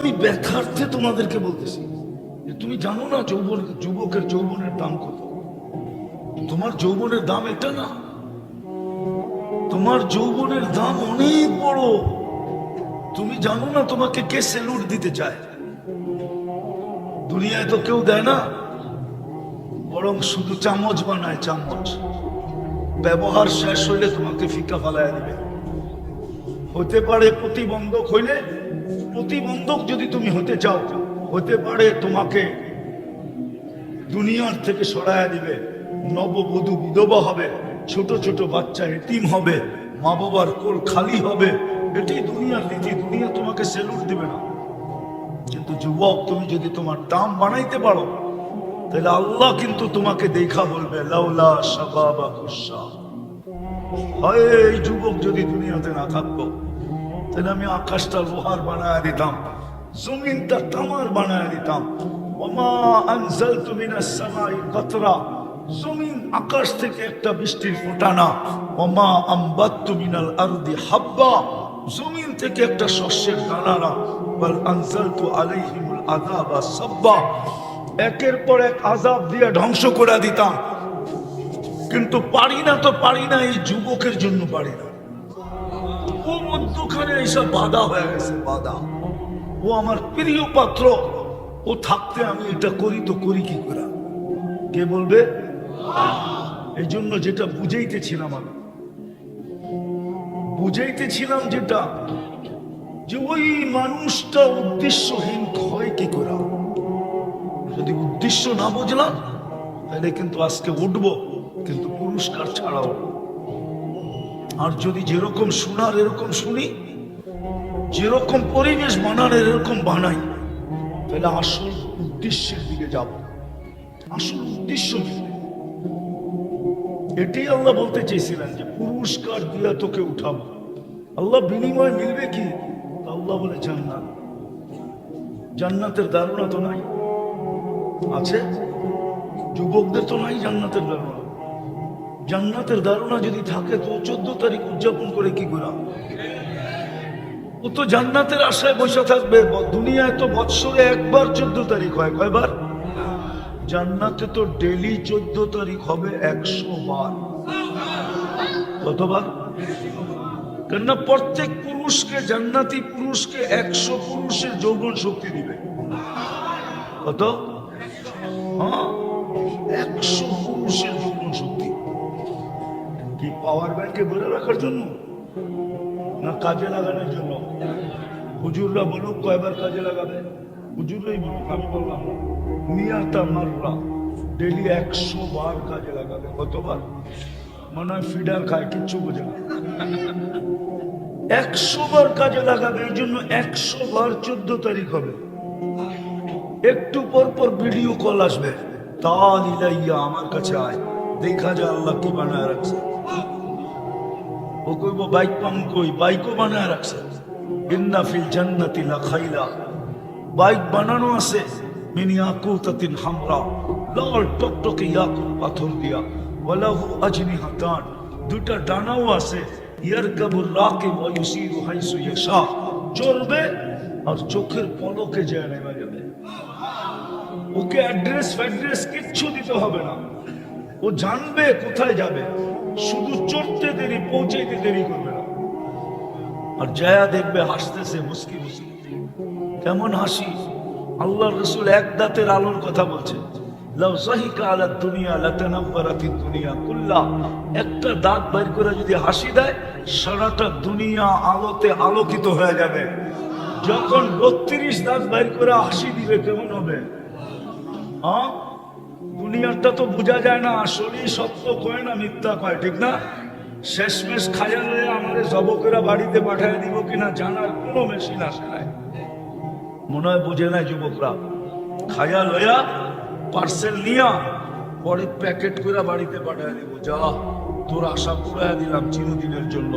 আমি ব্যথার্থে তোমাদেরকে বলতেছি যে তুমি জানো না যৌবন যুবকের যৌবনের দাম কত? তোমার যৌবনের দাম এটা না। তোমার যৌবনের দাম অনেক বড়। তুমি জানো না তোমাকে কে সেলুট দিতে চায়? দুনিয়ায় তো কেউ দেয় না। বরং শুধু চামচ বানায় চামচ। ব্যবহার শেষ হইলে তোমাকে ফিকা ফালায় দিবে। হতে পারে প্রতিবন্ধক হইলে প্রতিবন্ধক যদি তুমি হতে চাও, হতে পারে তোমাকে দুনিয়ার থেকে সরায়া দিবে। নববধূ বিধবা হবে, ছোট ছোট বাচ্চা এতিম হবে, মা বাবার কোল খালি হবে। এটাই দুনিয়ার নীতি, দুনিয়া তোমাকে সেলুট দিবে না। কিন্তু যুবক, তুমি যদি তোমার দাম বানাইতে পারো, তাহলে আল্লাহ কিন্তু তোমাকে দেখা বলবে, লাউলা কুসা। হয় এই যুবক যদি দুনিয়াতে না থাকতো তাহলে আমি আকাশটা লোহার বানায় দিতাম, জমিনটা তামার বানায় দিতাম। ওমা আনজালতু মিনাস সামাই কাতরা, জমিন আকাশ থেকে একটা বৃষ্টির ফোঁটা না ওমা আম্বাত্তু মিনাল আরদি হাব্বা, জমিন থেকে একটা শস্যের দানা না বল আনজালতু আলাইহিমুল আযাবা সাব্বা। একের পর এক আযাব দিয়ে ধ্বংস করে দিতাম। কিন্তু পারি না তো পারি না, এই যুবকের জন্য পারি না। মধ্যখানে এইসব বাধা হয়ে গেছে, বাধা। ও আমার প্রিয় পাত্র, ও থাকতে আমি এটা করি তো করি কি করে? কে বলবে? এই জন্য যেটা বুঝাইতেছিলাম আমি, বুঝাইতেছিলাম যেটা, যে ওই মানুষটা উদ্দেশ্যহীন হয় কি করে? যদি উদ্দেশ্য না বুঝলাম, তাহলে কিন্তু আজকে উঠবো, কিন্তু পুরস্কার ছাড়াও। আর যদি যেরকম শোনার, এরকম শুনি যেরকম পরিবেশ বানার এরকম বানাই। তাহলে আসল উদ্দেশ্যের দিকে যাব। আসল উদ্দেশ্য কি? এটাই আল্লাহ বলতে চেয়েছিলেন যে, পুরস্কার দিয়া তোকে উঠাবো। আল্লাহ বিনিময় মিলবে কি? আল্লাহ বলে জান্নাত। জান্নাতের দারুণা তো নাই। আছে? যুবকদের তো নাই জান্নাতের দারুণা জান্নাতের ধারণা যদি থাকে, তো চোদ্দ তারিখ উদযাপন করে কি করা? ও তো জান্নাতের আশায় বসে থাকবে। দুনিয়ায় তো বৎসরে একবার চোদ্দ তারিখ হয়। কয়বার? জান্নাতে তো ডেলি চোদ্দ তারিখ হবে একশো বার। কতবার? কেননা প্রত্যেক পুরুষকে, জান্নাতি পুরুষকে একশো পুরুষের যৌবন শক্তি দিবে। কত? হ্যাঁ? একশো পুরুষের যৌবন শক্তি। কি পাওয়ার ব্যাংকে ভরে রাখার জন্য? কাজে লাগানোর জন্য। হুজুররা বলুক কয়বার কাজে লাগাবে। হুজুররাই বলুক, আমি বললাম। মিয়াতা মাররা ডেলি একশো বার কাজে লাগাবে, কতবার? মনে হয় ফিডার খায়, কিচ্ছু বোঝে না। একশো বার কাজে লাগাবে, এই জন্য একশো বার চোদ্দ তারিখ হবে। একটু পর পর ভিডিও কল আসবে। তা ইলাইয়া আমার কাছে আয়। দেখা যায় আল্লাহ কি বানায় রাখছে। ও কইব বাইক পাম কই বাইকও বানায় রাখছে। ইন্না ফিল জান্নাতি লাখাইলা বাইক বানানো আছে, মিনি আকুতাতিন হামরা। লাল টকটকে ইয়াকুত পাথর দিয়া। ওয়ালাহু আজনিহাতান দুটা ডানাও আছে, ইয়ারকাবুর রাকিব ওয়া ইউসিরু হাইসু ইয়াশা। চলবে আর চোখের পলকে যায় নেমে যাবে ওকে অ্যাড্রেস ফ্যাড্রেস কিচ্ছু দিতে হবে না। ও জানবে কোথায় যাবে। শুধু চড়তে দেরি, পৌঁছাইতে দেরি করবে না। আর জয়া দেখবে হাসতেছে মুস্কি মুস্কি। কেমন হাসি? আল্লাহ রসুল এক দাঁতের আলোর কথা বলছে একটা দাঁত বাইর করে যদি হাসি দেয়, সারাটা দুনিয়া আলোতে আলোকিত হয়ে যাবে। যখন বত্রিশ দাঁত বাইর করে হাসি দিবে, কেমন হবে? হ্যাঁ? দুনিয়াটা তো বোঝা যায় না, আসলেই সত্য কয় না, মিথ্যা কয়, ঠিক না? শেষমেশ লয়ে আমাদের জবকেরা বাড়িতে পাঠায় দিব কিনা জানার কোনো মেশিন আসে নাই। মনে হয় বুঝে নাই যুবকরা। খায়া লয়া পার্সেল নিয়া পরে প্যাকেট করে বাড়িতে পাঠায় দিব। যা, তোর আশা পুরায় দিলাম চিরদিনের জন্য।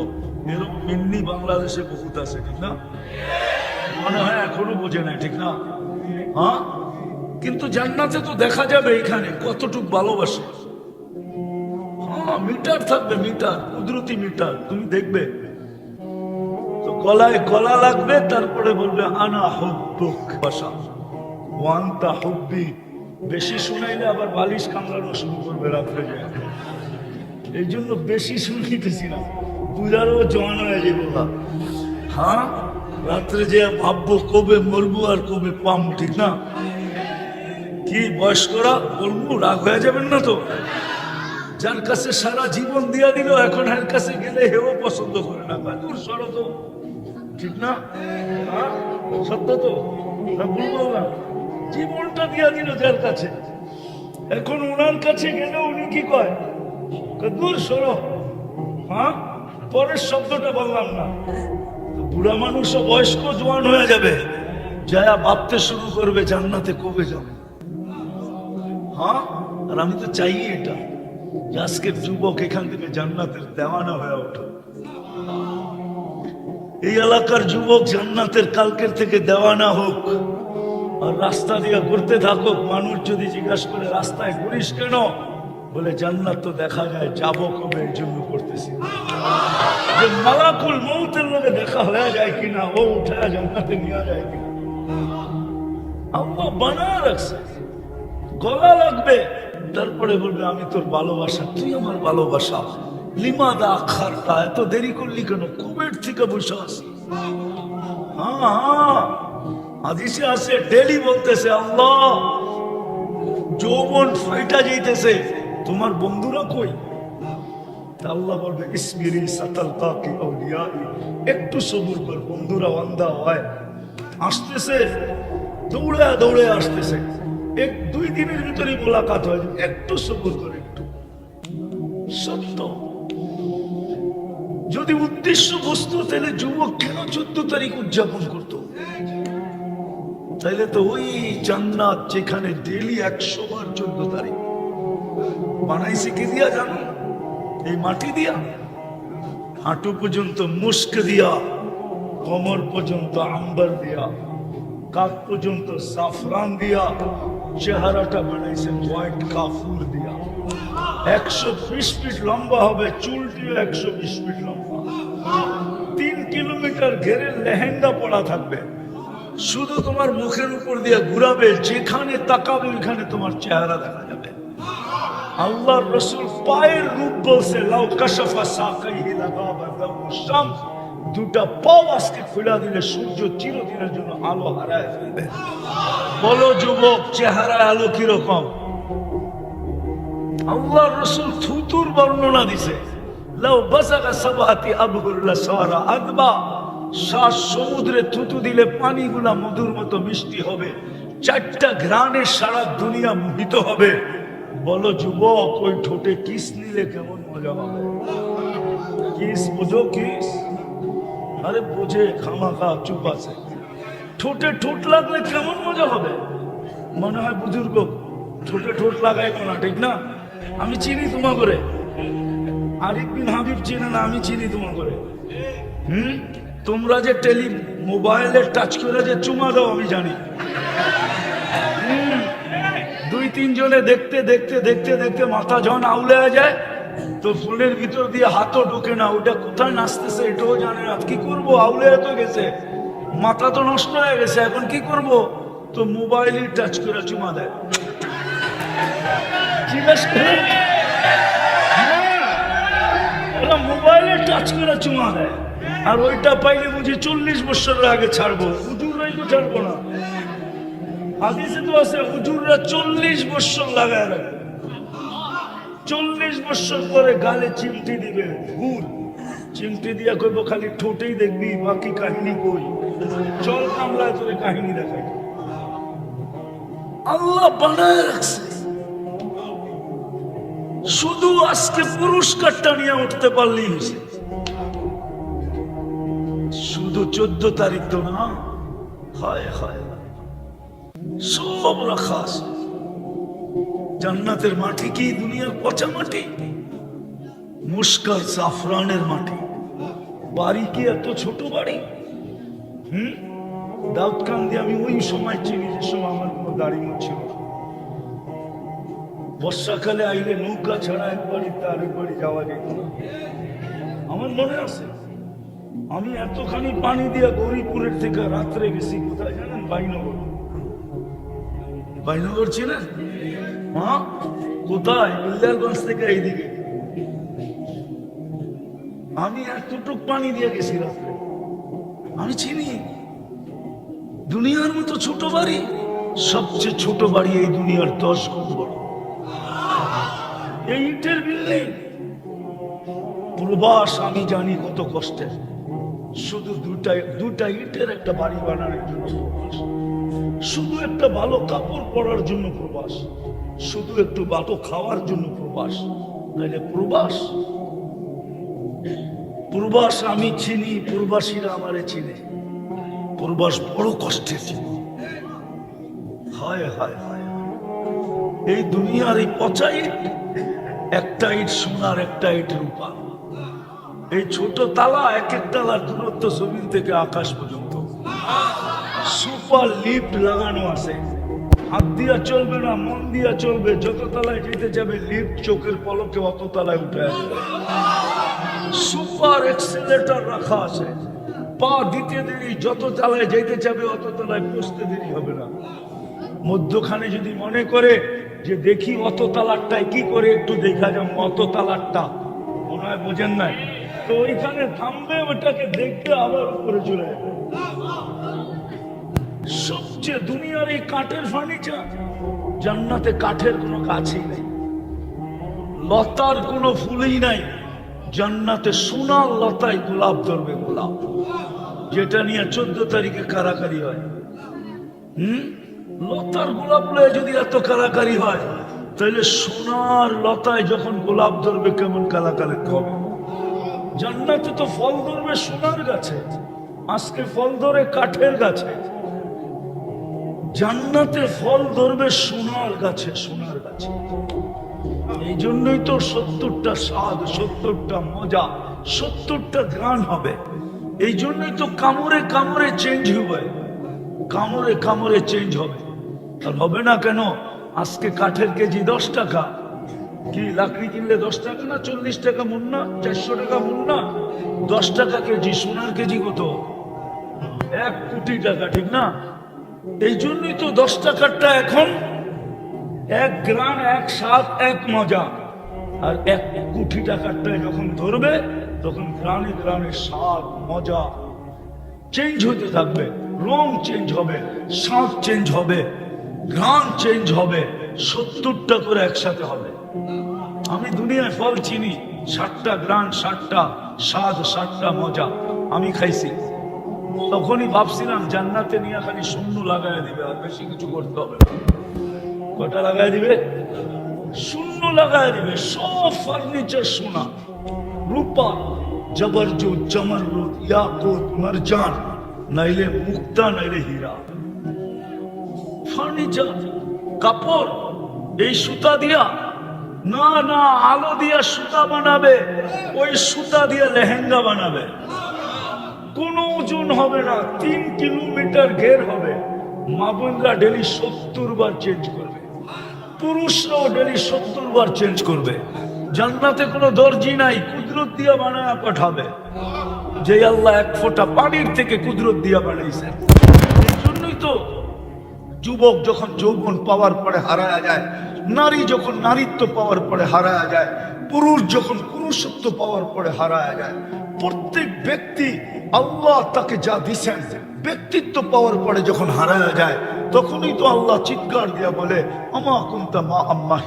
এরকম মিন্নি বাংলাদেশে বহুত আছে, ঠিক না? মনে হয় এখনও বোঝে নাই, ঠিক না? হ্যাঁ? কিন্তু জান্নাতে তো দেখা যাবে এখানে কতটুক ভালোবাসে। হ্যাঁ মিটার থাকবে, মিটার, কুদরতি মিটার, তুমি দেখবে। তো গলায় গলা লাগবে, তারপরে বলবে, আনা হুব্বুক বাসা। ওয়ান্তা হুব্বি। বেশি শুনাইলে আবার বালিশ কামড়ানো শুরু করবে রাত্রে এই জন্য বেশি শুনিতেছি না। বুঝারও জোয়ান হয়ে যাব হ্যাঁ রাত্রে যে ভাববো কবে মরবো আর কবে পাম, ঠিক না? কি বয়স্করা বলব, রাগ হয়ে যাবেন না তো? যার কাছে সারা জীবন দিয়া দিল, এখন এর কাছে গেলে হেও পছন্দ করে না। দূর সরো তো। ঠিক না? হ্যাঁ? সত্য তো? না, ভুল বললাম। জীবনটা দিয়া দিল যার কাছে। এখন ওনার কাছে গেলে উনি কি কয়? দূর সরো। হ্যাঁ? পরের শব্দটা বললাম না। বুড়া মানুষও বয়স্ক জোয়ান হয়ে যাবে। যায়া ভাবতে শুরু করবে, জান্নাতে কবে যাবে? হ্যাঁ? আর আমি তো চাই এটা যে আজকের যুবক এখান থেকে জান্নাতের দেওয়ানা হয়ে ওঠে। এই এলাকার যুবক জান্নাতের কালকের থেকে দেওয়ানা হোক, আর রাস্তা দিয়ে ঘুরতে থাকুক, মানুষ যদি জিজ্ঞাসা করে, রাস্তায় ঘুরিস কেন? বলে, জান্নাত তো দেখা যায়, যাব কবে? এর জন্য করতেছি। যে মালাকুল মৌতের লোকে দেখা হয়ে যায় কিনা, ও উঠে জান্নাতে নিয়ে যায় কিনা। আল্লাহ বানা রাখছে। গলা লাগবে। তারপরে বলবে, আমি তোর ভালোবাসা, তুই আমার ভালোবাসা। লিমাদা খারটা এত দেরি করলি কেন? কুবের থেকে বসে আসি। হ্যাঁ হ্যাঁ। হাদিসে আছে, ডেলি বলতেছে, আল্লাহ, যৌবন ফাইটা যাইতেছে। তোমার বন্ধুরা কই? আল্লাহ বলবে, ইসমিরি সাতাল কাকি আউলিয়াই। একটু সবুর কর, বন্ধুরা ওয়ান্দা হয়। আসতেছে দৌড়ে দৌড়ে আসতেছে। এক, দুই দিনের ভিতরে মোলাকাত হয়, একটু সবুর কর একটু। সত্য। যদি উদ্দেশ্য বস্তু, তাহলে যুবক কেন চোদ্দ তারিখ উদযাপন করতো? তাইলে তো ওই জান্নাত যেখানে ডেলি একশো বার চোদ্দ তারিখ। বানাইছে কি দিয়া জানো? এই মাটি দিয়া। হাঁটু পর্যন্ত মুস্ক দিয়া, কোমর পর্যন্ত আম্বার দিয়া, কাক পর্যন্ত সাফরান দিয়া চেহারাটা বানাইছে হোয়াইট কাফুর দিয়া। একশো বিশ ফিট লম্বা হবে, চুলটিও একশো বিশ ফিট লম্বা। তিন কিলোমিটার ঘেরে লেহেঙ্গা পড়া থাকবে। শুধু তোমার মুখের উপর দিয়ে ঘুরাবে, যেখানে তাকাবে ওইখানে তোমার চেহারা দেখা যাবে। আল্লাহর রসুল পায়ের রূপ বলছে, লাউ কাশাফা সাকাইহি লাগাবা দামু শামস। দুটা পাও আজকে খুলে দিলে সূর্য চিরদিনের জন্য আলো হারায় ফেলবে। বলো, যুবক চেহারা আলো কীরকম? আল্লাহর রসুল থুতুর বর্ণনা দিছে বাসাকা আবহুল্লা সারা আদবা। শ্বাস সমুদ্রে থুতু দিলে পানিগুলা মধুর মতো মিষ্টি হবে। চারটা ঘ্রাণে সারা দুনিয়া মোহিত হবে। বলো, যুবক, ওই ঠোঁটে কিস নিলে কেমন মজা হবে? কিস, বোঝো কিস। আরে বোঝে খামাখা চুপ আছে। ঠোঁটে ঠোঁট লাগলে কেমন মজা হবে? মনে হয় বুজুর্গ, ঠোঁটে ঠোঁট লাগাই না ঠিক না? আমি চিনি তোমা করে। আরিফ বিন হাবিব চিনে না, আমি চিনি তোমা করে। হুম? তোমরা যে টেলি মোবাইলে টাচ করে যে চুমা দাও, আমি জানি। দুই তিনজনে দেখতে দেখতে দেখতে দেখতে মাথা যখন আউলে যায়। তো ফুলের ভিতর দিয়ে হাতও ঢোকে না ওটা কোথায় নাচতেছে এটাও জানে না। কি করব? আউলে তো গেছে। মাথা তো নষ্ট হয়ে গেছে, এখন কি করব? তো মোবাইলই টাচ করে চুমা দেয়। জিজ্ঞেস করে ওরা মোবাইলে টাচ করে চুমা দেয়। আর ওইটা পাইলে বুঝি চল্লিশ বছরের আগে ছাড়বো হুজুরাই তো ছাড়বো না। হাদিসে তো আছে, হুজুররা চল্লিশ বছর লাগায় রাখবে চল্লিশ বছর পরে গালে চিমটি দিবে, ভুল। চিমটি দিয়া কইব, খালি ঠোঁটেই দেখবি, বাকি কাহিনী কই? চল কামলায় তোরে কাহিনী দেখাই। আল্লাহ বানায় রাখছে শুধু আজকে পুরস্কারটা নিয়ে উঠতে হয়েছে। শুধু চোদ্দ তারিখ তো না, হয় হয়। সব রাখা আছে। জান্নাতের মাটি কি? দুনিয়ার পচা মাটি? মুস্কার জাফরানের মাটি। বাড়ি কি এত ছোট বাড়ি? হুম? দাউদকান্দি আমি ওই সময় চিনি, যে সময় আমার কোনো দাড়ি ছিল বর্ষাকালে আইলে নৌকা ছাড়া এক বাড়িতে আরেক বাড়ি যাওয়া যেত না। আমার মনে আছে, আমি এতখানি পানি দিয়ে গৌরীপুরের থেকে রাত্রে গেছি, কোথায় জানেন? বাইনগর। বাইনগর ছিলেন হ্যাঁ কোথায়? ইল্লালগঞ্জ থেকে এইদিকে। আমি এতটুক পানি দিয়ে গেছি রাত্রে। আমি চিনি, দুনিয়ার মতো ছোট বাড়ি, সবচেয়ে ছোট বাড়ি এই দুনিয়ার দশ গুণ বড়। এই ইটের বিল্ডিং। প্রবাস আমি জানি কত কষ্টের। শুধু দুটা দুটা ইটের একটা বাড়ি বানানোর জন্য প্রবাস। শুধু একটা ভালো কাপড় পরার জন্য প্রবাস। শুধু একটু ভালো খাওয়ার জন্য প্রবাস তাইলে প্রবাস। প্রবাস আমি চিনি, প্রবাসীরা আমারে চিনে। প্রবাস বড় কষ্টের ছিল হায় হায় হায় এই দুনিয়ার এই পচা ইট একটা ইট সোনার, একটা ইট রূপা। এই ছোট তালা, এক এক তালার দূরত্ব জমিন থেকে আকাশ পর্যন্ত। সুপার লিফট লাগানো আছে। হাত দিয়া চলবে না, মন দিয়া চলবে। যত তলায় যেতে যাবে লিফট চোখের পলকে অত তলায় উঠে আসবে। সুপার এক্সেলেটর রাখা আছে। পা দিতে দেরি, যত তলায় যেতে যাবে, অত তলায় পৌঁছতে দেরি হবে না। মধ্যখানে যদি মনে করে যে দেখি অত তালারটায় কি করে, একটু দেখা যাব অত তালারটা মনে হয় বোঝেন নাই? তো ওইখানে থামবে, ওটাকে দেখতে আবার উপরে চলে যাবে। সবচেয়ে দুনিয়ার এই কাঠের ফার্নিচার জান্নাতে কাঠের কোনো গাছই নেই। লতার কোনো ফুলই নাই। জান্নাতে সোনার লতায় গোলাপ ধরবে গোলাপ। যেটা নিয়ে চোদ্দ তারিখে কারাকারি হয়। হুম? লতার গোলাপ লয়ে যদি এত কারাকারি হয়, তাহলে সোনার লতায় যখন গোলাপ ধরবে, কেমন কালাকালি হবে? জান্নাতে তো ফল ধরবে সোনার গাছে। আজকে ফল ধরে কাঠের গাছে। জান্নাতে ফল ধরবে সোনার গাছে সোনার গাছে। এই জন্যই তো সত্তরটা স্বাদ, সত্তরটা মজা, সত্তরটা গান হবে। এই জন্যই তো কামড়ে কামড়ে চেঞ্জ হবে। কামড়ে কামড়ে চেঞ্জ হবে। আর হবে না কেন? আজকে কাঠের কেজি দশ টাকা। কি, লাকড়ি কিনলে দশ টাকা না চল্লিশ টাকা মুন্না চারশো টাকা মুন্না দশ টাকা কেজি, সোনার কেজি কত? এক কোটি টাকা, ঠিক না? এই জন্যই তো দশ টাকারটা এখন এক গ্রাম, এক স্বাদ, এক মজা। আর এক কোটি টাকারটা যখন ধরবে, তখন গ্রামে গ্রামে স্বাদ, মজা চেঞ্জ হতে থাকবে। রং চেঞ্জ হবে, স্বাদ চেঞ্জ হবে গ্রাম চেঞ্জ হবে, সত্তরটা করে একসাথে হবে। আমি দুনিয়ায় ফল চিনি, ষাটটা গ্রান ষাটটা স্বাদ, ষাটটা মজা। আমি খাইছি। তখনই ভাবছিলাম জান্নাতে নিয়ে খালি শূন্য লাগাই দিবে, আর বেশি কিছু করতে হবে। কটা লাগাই দিবে? শূন্য লাগাই দিবে, সব ফার্নিচার সোনা। রূপা জবরজুদ জমরুদ ইয়াকুত, মারজান, নাইলে মুক্তা, নাইলে হীরা। ফার্নিচার কাপড়, এই সুতা দিয়া, না না, আলো দিয়া সুতা বানাবে, ওই সুতা দিয়ে লেহেঙ্গা বানাবে। কোনো ওজন হবে না, তিন কিলোমিটার ঘের হবে। মা বোনরা ডেলি সত্তর বার চেঞ্জ করবে। পুরুষরাও ডেলি সত্তর বার চেঞ্জ করবে। জান্নাতে কোনো দর্জি নাই, কুদরত দিয়া বানায় পাঠাবে। যে আল্লাহ এক ফোঁটা পানির থেকে কুদরত দিয়া বানাইছে। এই জন্যই তো যুবক যখন যৌবন পাওয়ার পরে হারায়া যায়, নারী যখন নারীত্ব পাওয়ার পরে হারায়া যায়, পুরুষ যখন পুরুষত্ব পাওয়ার পরে হারায়া যায় প্রত্যেক ব্যক্তি আল্লাহ তাকে যা দিছেন, ব্যক্তিত্ব পাওয়ার পরে যখন হারায়া যায়, তখনই তো আল্লাহ চিৎকার দিয়া বলে, আমা কুন্তা মা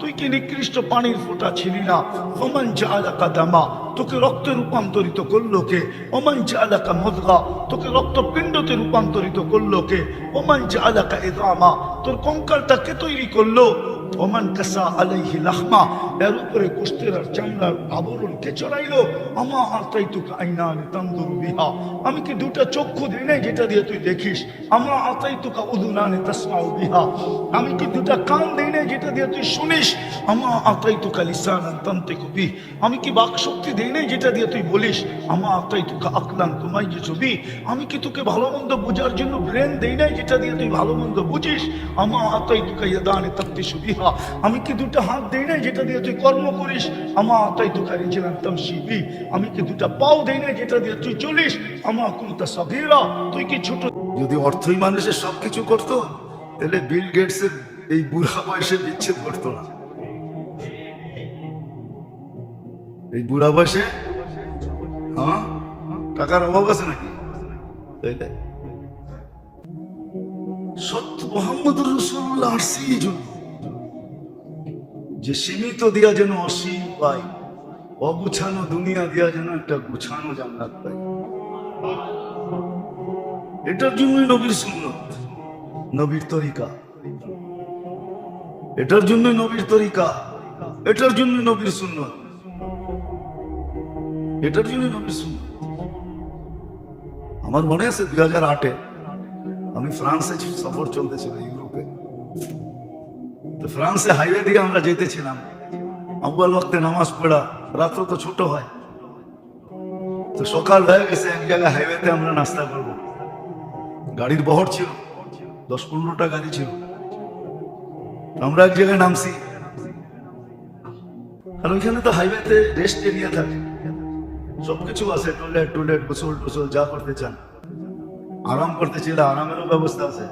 তুই কি নিকৃষ্ট পানির ফোঁটা ছিলি না? ওমান জালাকা দামা, তোকে রক্তে রূপান্তরিত করল কে? ওমান জালাকা মদগা, তোকে রক্তপিণ্ডতে রূপান্তরিত করল কে? ওমান জালাকা ইদামা, তোর কঙ্কালটা কে তৈরি করল? ওমান কাসা আলাইহি লাহমা, এর উপরে আর চামড়ার চড়াইলো? আমা আইনান তান্দুর বিহা। আমি কি দুটা চক্ষু দিই নাই যেটা দিয়ে তুই দেখিস? আমা তাসমাউ বিহা। আমি কি দুটা কান দিই নাই যেটা দিয়ে তুই শুনিস? আমা লিসানান তান্তিকু বিহ। আমি কি বাক শক্তি দিই নাই যেটা দিয়ে তুই বলিস? আমা আতাই তুকা আকলান তোমায় যে ছবি আমি কি তোকে ভালো মন্দ বোঝার জন্য ব্রেন দেই নাই যেটা দিয়ে তুই ভালো মন্দ বুঝিস? আমা আতাই তুকা ইয়াদানে তাক্তি সুবিহা সগীরা আমি কি দুটো হাত দেই না যেটা দিয়ে তুই কর্ম করিস? আমার তাই তো খারিছিলাম তামসিবি আমি কি দুটো পাও দেই না যেটা দিয়ে তুই চলিস? আমার কুনতা সগীরা তুই কি ছোট যদি অর্থই মানুষের সবকিছু করতো, তাহলে বিল গেটসের এই বুড়া বয়সে বিচ্ছেদ করতো না। এই বুড়া বয়সে? হ্যাঁ? টাকার অভাব আছে নাকি? সত্য মোহাম্মদ রসুল্লাহ আসছে এই জন্য যে সীমিত দিয়া যেন অসীম পাই, অগুছানো দুনিয়া দিয়া যেন একটা গুছানো জান্নাত পাই। এটার জন্যই নবীর সুন্নত, নবীর তরিকা। এটার জন্য নবীর তরিকা, এটার জন্য নবীর সুন্নত। এটার জন্য নবীর সুন্নত। আমার মনে আছে দুই হাজার আটে আমি ফ্রান্সে সফর চলতেছিল ইউরোপে। তো ফ্রান্সে হাইওয়ে দিয়ে আমরা যেতেছিলাম। আব্বাল বক্তে নামাজ পড়া, রাত্র তো ছোট হয়। তো সকাল হয়ে গেছে, এক জায়গায় হাইওয়েতে আমরা নাস্তা করব। গাড়ির বহর ছিল, দশ পনেরোটা গাড়ি ছিল। আমরা এক জায়গায় নামছি। আর ওইখানে তো হাইওয়েতে রেস্ট এরিয়া থাকে। সবকিছু আছে, টয়লেট টয়লেট গোসল টোসল যা করতে চান। আরাম করতে চাইলে আরামেরও ব্যবস্থা আছে।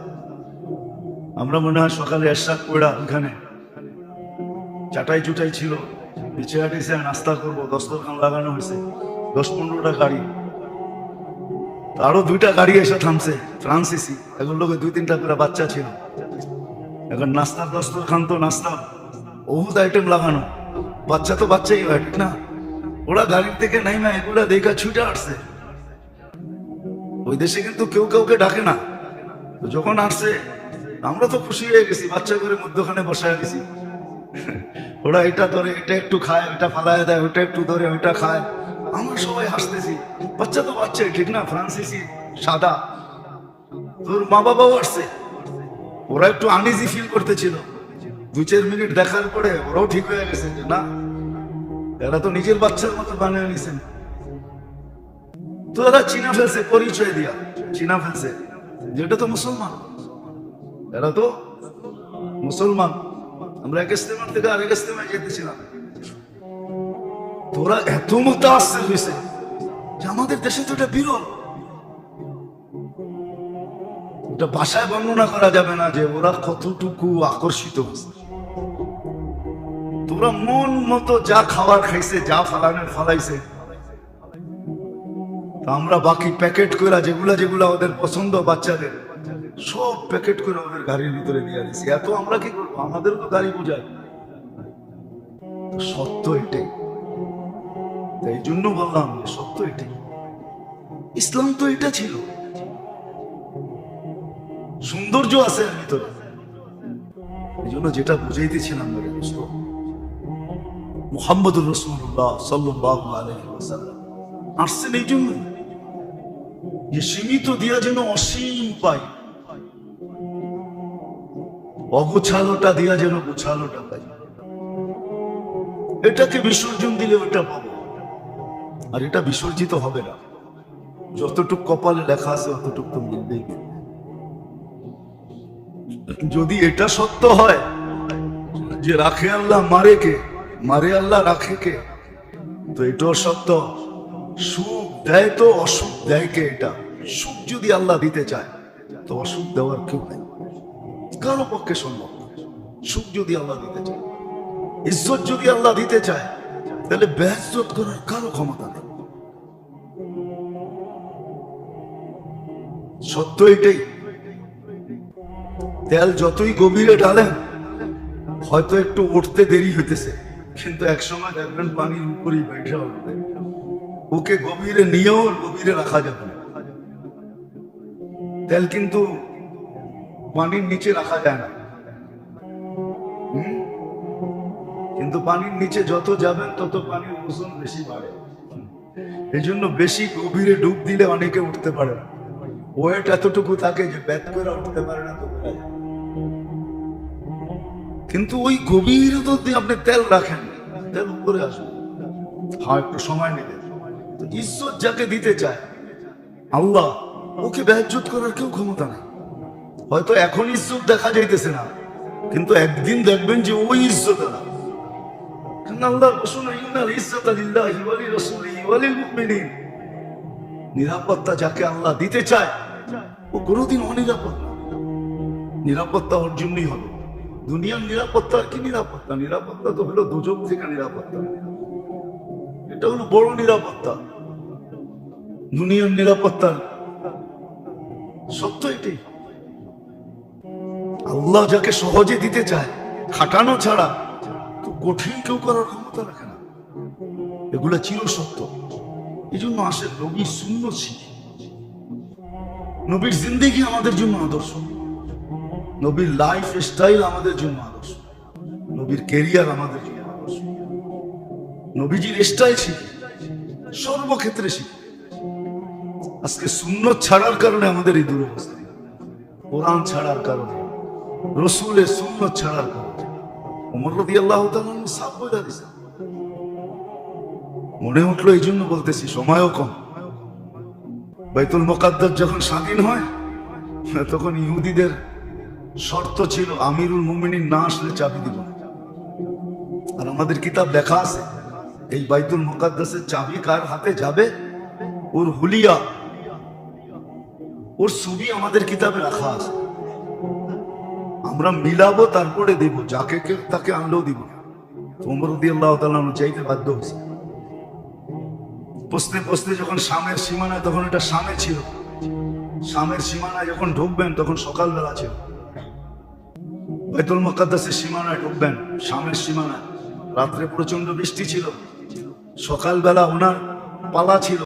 আমরা মনে হয় সকালে এরশাক পড়া ওখানে। চাটাই চুটাই ছিল। পিছিয়ে হাঁটিছে নাস্তা করব, দস্তরখান লাগানো হয়েছে। দশ পনেরোটা গাড়ি। আরও দুইটা গাড়ি এসে থামছে ফ্রান্সিসি এখন লোকে দুই তিনটা করে বাচ্চা ছিল। এখন নাস্তার দস্তরখান তো নাস্তা। বহুত আইটেম লাগানো। বাচ্চা তো বাচ্চাই হয়, ঠিক না? ওরা গাড়ির থেকে নাই না এগুলা দেখা ছুটে আসছে। ওই দেশে কিন্তু কেউ কাউকে ডাকে না। যখন আসছে আমরা তো খুশি হয়ে গেছি, বাচ্চা করে মধ্যখানে বসায় গেছি ওরা এটা ধরে, এটা একটু খায়, ওটা ফালায় দেয়, ওটা একটু ধরে ওইটা খায়। আমরা সবাই হাসতেছি। বাচ্চা তো বাচ্চাই, ঠিক না? ফ্রান্সিসি সাদা। তোর মা বাবাও আসছে। ওরা একটু আনইজি ফিল করতেছিল। দু চার মিনিট দেখার পরে ওরাও ঠিক হয়ে গেছে যে না, এরা তো নিজের বাচ্চার মতো বানিয়ে নিছেন তো এরা চিনা ফেলছে পরিচয় দিয়া, চিনা ফেলছে যেটা তো মুসলমান। এরা তো মুসলমান। আমরা এক ইস্তেমার থেকে আরেক ইস্তেমায় যেতেছিলাম। তোরা এত মতো আসছে হয়েছে যে আমাদের দেশে তো এটা বিরল। এটা ভাষায় বর্ণনা করা যাবে না যে ওরা কতটুকু আকর্ষিত হয়েছে। তোরা মন মতো যা খাবার খাইছে, যা ফালানের ফালাইছে আমরা বাকি প্যাকেট করে যেগুলা যেগুলা ওদের পছন্দ বাচ্চাদের সব প্যাকেট করে ওদের গাড়ির ভিতরে দিয়ে দিছি এত আমরা কি করব? আমাদেরও তো গাড়ি বোঝায়। সত্য এটাই। তাই জন্য বললাম সত্য এটাই। ইসলাম তো এটা ছিল। সৌন্দর্য আছে এর ভিতরে। এই জন্য যেটা বুঝাইতেছিলাম মোহাম্মদুর রসুল্লাহ সাল্লাহ আসছেন এই জন্য। যে সীমিত দিয়া যেন অসীম পাই অগোছালোটা দিয়া যেন গোছালোটা পাই। এটাকে বিসর্জন দিলে ওটা পাবো। আর এটা বিসর্জিত হবে না। যতটুক কপালে লেখা আছে অতটুক তো মিলবেই যদি এটা সত্য হয়, যে রাখে আল্লাহ মারে কে? মারে আল্লাহ রাখে কে? তো এটাও সত্য। সুখ দেয় তো অসুখ দেয় কে এটা? সুখ যদি আল্লাহ দিতে চায়, তো অসুখ দেওয়ার কেউ নাই। কারও পক্ষে সম্ভব সুখ যদি আল্লাহ দিতে চায়, ইজ্জত যদি আল্লাহ দিতে চায়, তাহলে বেহজত করার কারও ক্ষমতা নেই। সত্য এটাই। তেল যতই গভীরে ঢালেন, হয়তো একটু উঠতে দেরি হইতেছে, কিন্তু এক সময় দেখবেন পানির উপরেই বৈঠা উঠবে। ওকে গভীরে নিয়েও গভীরে রাখা যাবে তেল কিন্তু পানির নিচে রাখা যায় না। কিন্তু পানির নিচে যত যাবেন, তত পানির ওজন বেশি বাড়ে। এই জন্য বেশি গভীরে ডুব দিলে অনেকে উঠতে পারে না। ওয়েট এতটুকু থাকে যে ব্যাত করে উঠতে পারে না কিন্তু ওই গভীর যদি আপনি তেল রাখেন, তেল উপরে আসবে। হ্যাঁ একটু সময় নেবে। ঈশ্বর যাকে দিতে চায়, আল্লাহ, ওকে ব্যাহজুত করার কেউ ক্ষমতা নেই। হয়তো এখন ঈশ্বর দেখা যাইতেছে না, কিন্তু একদিন দেখবেন যে ওই ইজ্জত ইজ্জত নিরাপত্তা যাকে আল্লাহ দিতে চায়, ও কোনোদিন অনিরাপদ না। নিরাপত্তা ওর জন্যই হবে। দুনিয়ার নিরাপত্তা কি নিরাপত্তা? নিরাপত্তা তো হলো দুজন থেকে নিরাপত্তা। এটা হলো বড় নিরাপত্তা। দুনিয়ার নিরাপত্তার সত্য এটি আল্লাহ যাকে সহজে দিতে চায়, খাটানো ছাড়া তো কঠিন কেউ করার ক্ষমতা রাখে না। এগুলা চির সত্য এই জন্য আসে নবীর শূন্য ছিল নবীর জিন্দেগি আমাদের জন্য আদর্শ। নবীর লাইফ স্টাইল আমাদের জন্য আদর্শ। নবীর কেরিয়ার আমাদের জন্য আদর্শ। নবীজির স্টাইল শিখি সর্বক্ষেত্রে শিখি আজকে শূন্য ছাড়ার কারণে আমাদের এই দুরবস্থা। কোরআন ছাড়ার কারণে। রসুলের শূন্য ছাড়ার কারণে ওমর রবি আল্লাহ সাপ বইলা দিছে। মনে উঠল এই জন্য বলতেছি, সময়ও কম। বাইতুল মোকাদ্দার যখন স্বাধীন হয়, তখন ইহুদিদের শর্ত ছিল, আমিরুল মুমিনিন না আসলে চাবি দিব আর আমাদের কিতাব লেখা আছে, এই বাইতুল মোকাদ্দাসের চাবি কার হাতে যাবে? ওর হুলিয়া, ওর ছবি আমাদের কিতাবে রাখা আছে। আমরা মিলাবো, তারপরে দেব। যাকে কেউ তাকে আনলেও দিব তোমর দিয়ে আল্লাহ তাআলা চাইতে বাধ্য হয়েছে। পস্তে পস্তে যখন শামের সীমানায়, তখন এটা শামে ছিল। শামের সীমানায় যখন ঢুকবেন, তখন সকালবেলা ছিল। বেতুল মুকাদ্দাসের সীমানায় ঢুকবেন শামের সীমানায়। রাত্রে প্রচণ্ড বৃষ্টি ছিল। সকালবেলা ওনার পালা ছিল।